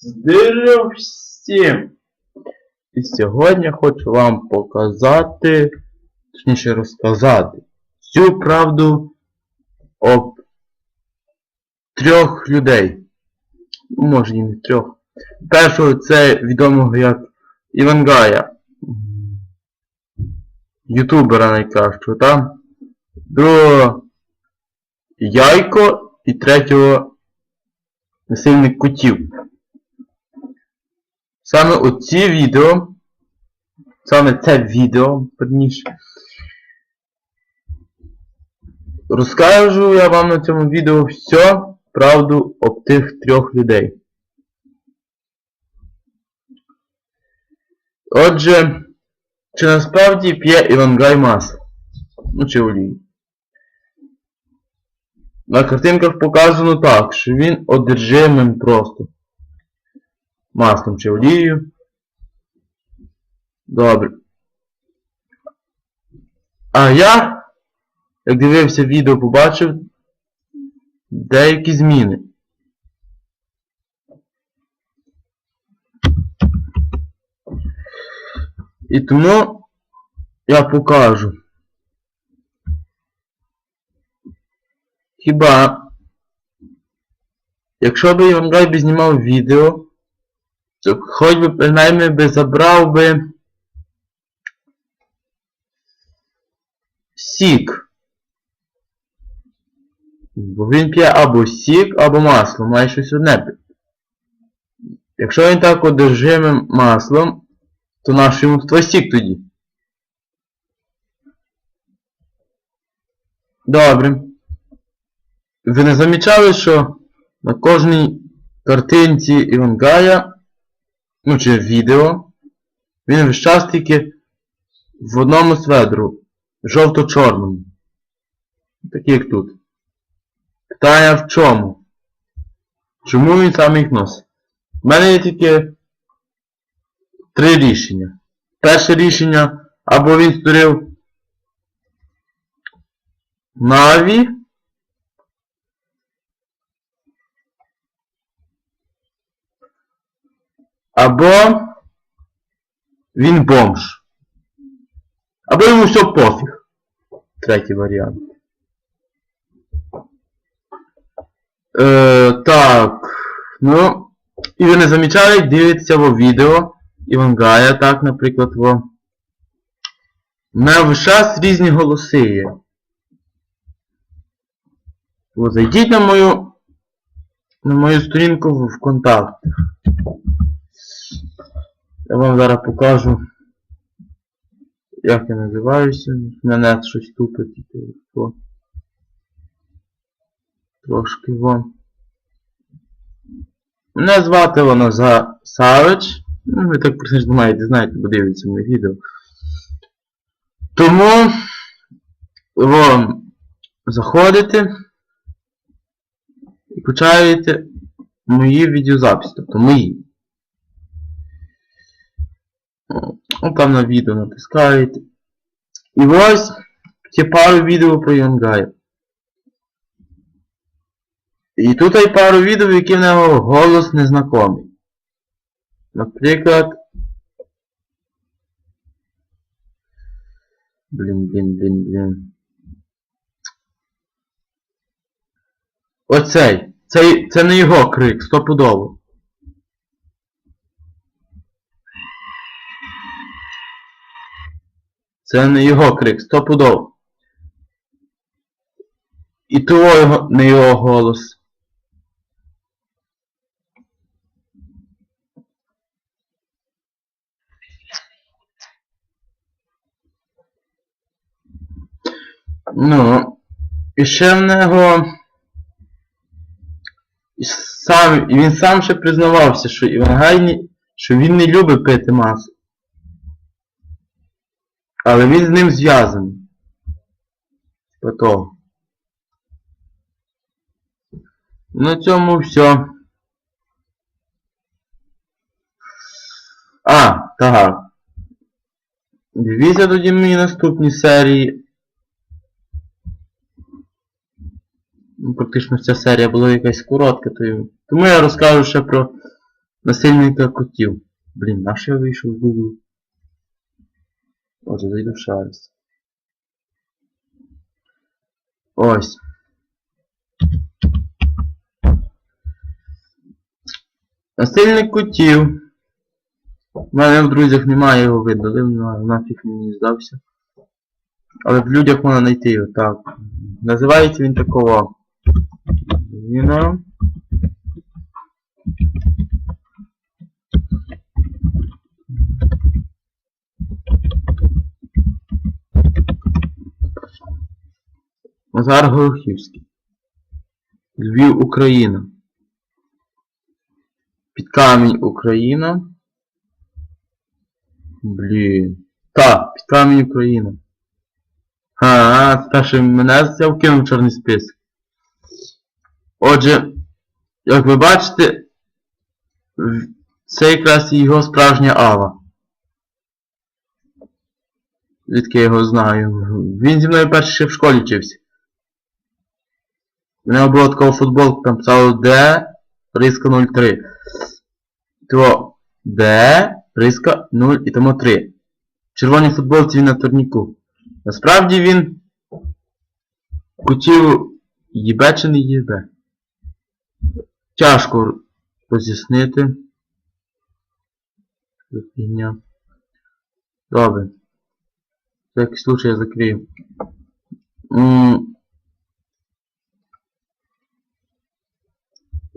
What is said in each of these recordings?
Здорово всім! І сьогодні хочу вам показати, точніше розказати, всю правду об трьох людей. Ну, Може і не трьох. Першого це відомого як Івангая. Ютубера найкращого, там. Другого Яйко і третього насильник котів. Саме оці відео, саме це відео, верніше, розкажу я вам на цьому відео все правду об тих трьох людей. Отже, чи насправді п'є Івангай масло? Ну чи олію? На картинках показано так, що він одержимим просто маслом чи олією. Добре. А я, як дивився відео, побачив деякі зміни. І тому я покажу. Хіба, якщо би Івангай би знімав відео, то хоч би принаймні би забрав би сік. Бо він п'є або сік, або масло, має щось одне. Якщо він так одержимим маслом, то наш йому твій сік тоді. Добре. Ви не замічали, що на кожній картинці Івангая ну чи відео, він весь час тільки в одному сведру, жовто-чорному. Такий як тут. Питання в чому? Чому він саме їх носить? У мене є тільки три рішення. Перше рішення, або він створив Наві, Або він бомж. Або йому все пофіг. Третій варіант. Е, так. Ну. І ви не замічали, дивиться во відео Івангая, так, наприклад, во. Мене час різні голоси є. Зайдіть на мою на мою сторінку в ВКонтакті. Я вам зараз покажу, як я називаюся. Мене щось тупить. Трошки вон. Мене звати вона за Савич. Ну, ви так просто знаєте, знаєте, бо дивіться моє відео. Тому вон заходите і почаєте мої відеозаписи, тобто мої. Ну, там на відео натискаєте. І ось ці пару відео про Янгая. І тут є пару відео, які в нього голос незнакомий. Наприклад. Блін, блін, блін, блін. Оцей. Цей, це не його крик, стопудово. Це не його крик, стопудово. І його, не його голос. Ну, і ще в нього. і Сам, і він сам ще признавався, що Іван що він не любить пити масло. Але він з ним зв'язаний. По. На цьому все. А, так. Дивіться тоді мої наступні серії. Ну, Практично вся серія була якась коротка, тому я розкажу ще про Насильника котів. Блін, на я вийшов з Google? Отже, зайду в шарс. Ось. Насильник котів. У мене в друзях немає його видалив, на- нафіг мені здався. Але в людях можна знайти його, так. Називається він такого. Він. Назар Горохівський. Львів, Україна. Під камінь Україна. Блін. Так, під камінь Україна. А, що мене взяв кинув в чорний список. Отже, як ви бачите, це якраз його справжня Ава. Звідки я його знаю? Він зі мною перше ще в школі вчився. У нього була така футболка, там писало Д, риска 03. То Д, риска 0 і тому 3. В червоній футболці він на турніку. Насправді він хотів їбе чи не їбе. Тяжко роз'яснити. Добре. В всякий случай я закрию.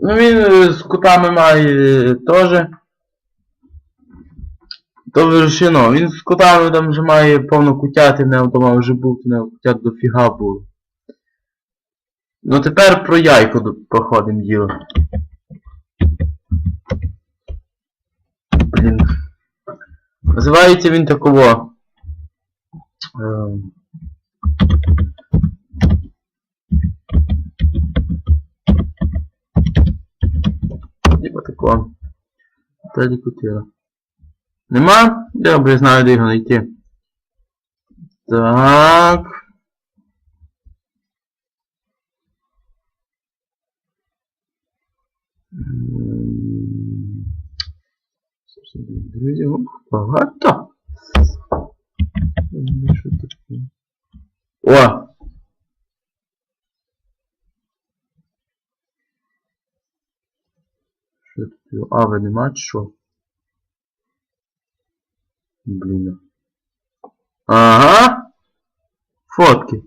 Ну він е, з кутами має е, теж. То вершино. Він з котами там вже має повно кутяти, не вдома вже був, не кутят дофіга було. Ну тепер про яйко проходимо діло. Блін. Називається він такого. Типа такого. Тоді кутира. Нема? Добре знаю, де його знайти. Так. Друзі, багато. Що таке? О! Що тут? А, ви нема чи що? Блін. Ага. Фотки.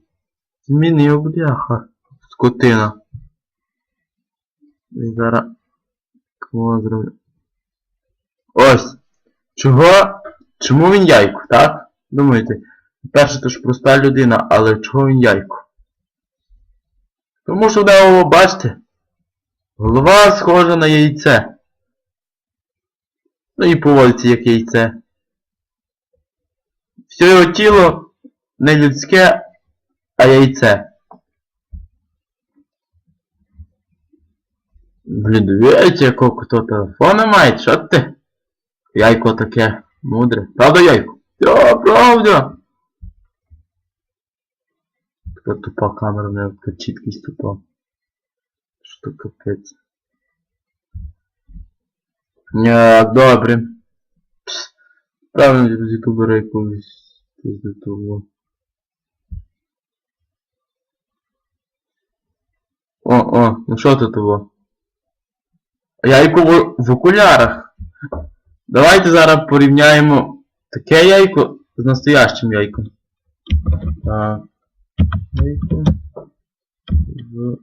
Змінив, бляха. Скотина. І зараз. Кого зроблю? Ось. Чого? Чому він яйко, так? Думаєте? Перше, то ж проста людина, але чого він яйко? Тому що в нього, бачите, голова схожа на яйце. Ну і поводиться як яйце. Все його тіло не людське, а яйце. Блін, дивіться, якого то телефона має, що ти? Яйко таке мудре. Правда, яйко? Та, правда. Тупа камера, не така чіткість тупа. Що капець. Добре. Правильно з ютубера якогось пізду того. О, о, ну що тут того? Яйко в, в окулярах. Давайте зараз порівняємо таке яйко з настоящим яйком. Так. Яйко в,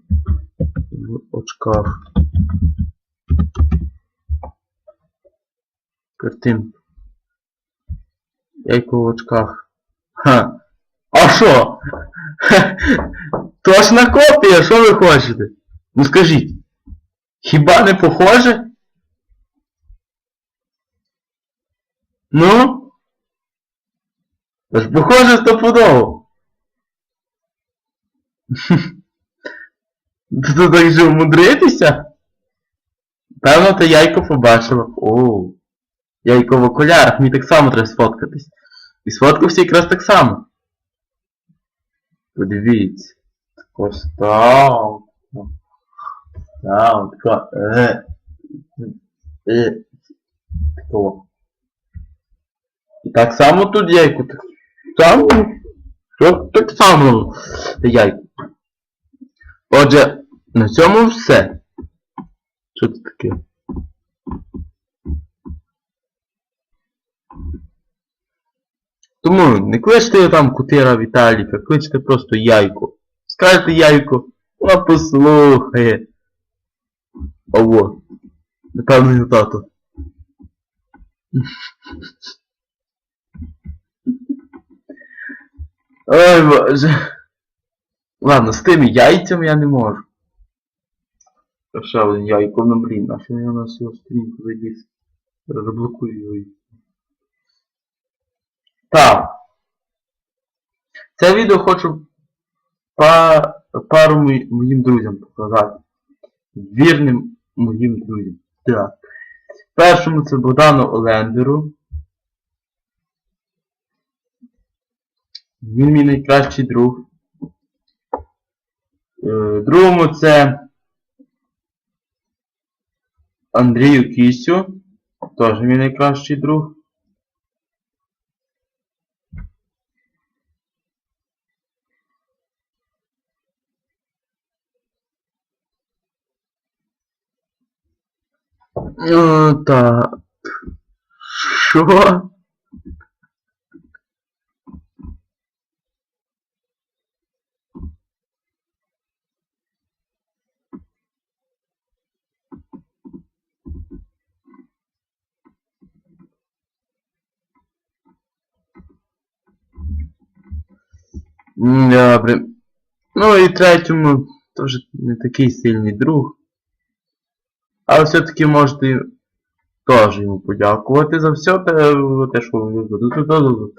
в очках. Картинка. Яйко в очках. Ха. А що? Точна копія, що ви хочете? Ну скажіть. Хіба не похоже? Ну? Та ж похоже стопудово. Ти так же вмудритися? Певно, ти яйко побачила. Оу. Яйко в окулярах, мені так само треба сфоткатись. І сфоткався якраз так само. Подивіться. Ось так. Так, така. Е. Е, такого. І так само тут яйко. Так само. Так само яйко. Отже, на цьому все. Що це таке? Тому не кличте там кутира Віталіка, кличте просто яйко. Скажете яйко, вона послухає. Ого. Напевно, його тато. Ой, боже. Ладно, з тими яйцями я не можу. Ще один яйко, ну блін, а що я на свою сторінку заліз? Заблокую його. Так. Це відео хочу па- пару мої- моїм друзям показати. Вірним моїм друзям. Так. Першому це Богдану Олендеру. Він мій найкращий друг. Е, Другому це Андрію Кісю. Теж мій найкращий друг. Ну, Так. Що? Добре. Ну і третьому теж не такий сильний друг. Але все-таки можете теж йому подякувати за все те, те що ви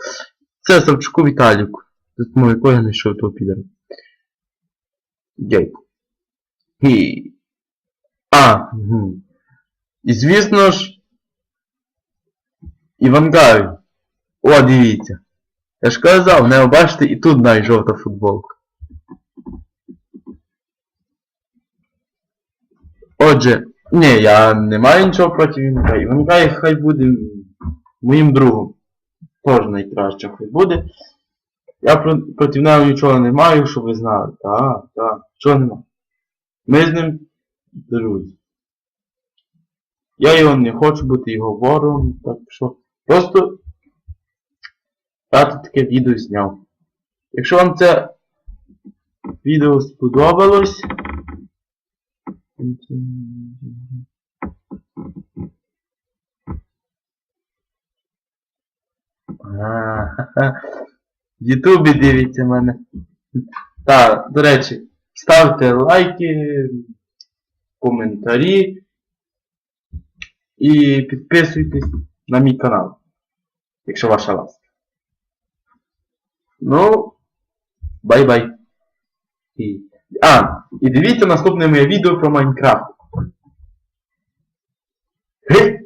Це Савчуку Віталіку. Тут якого я знайшов того підера. Дякую. І... А, угу. І звісно ж, Івангай. О, дивіться. Я ж казав, не бачите, і тут навіть жовта футболка. Отже, ні, я не маю нічого проти Івангая. Івангай хай буде моїм другом. Теж найкраще хай буде. Я проти нього нічого не маю, щоб ви знали. Так, так, чого нема. Ми з ним друзі. Я його не хочу бути його ворогом, так що. Просто тут таке відео зняв. Якщо вам це відео сподобалось. В Ютубі дивіться мене. Так, до речі, ставте лайки, коментарі і підписуйтесь на мій канал, якщо ваша ласка. Ну, бай-бай. І... А, і дивіться наступне моє відео про Майнкрафт. Гей!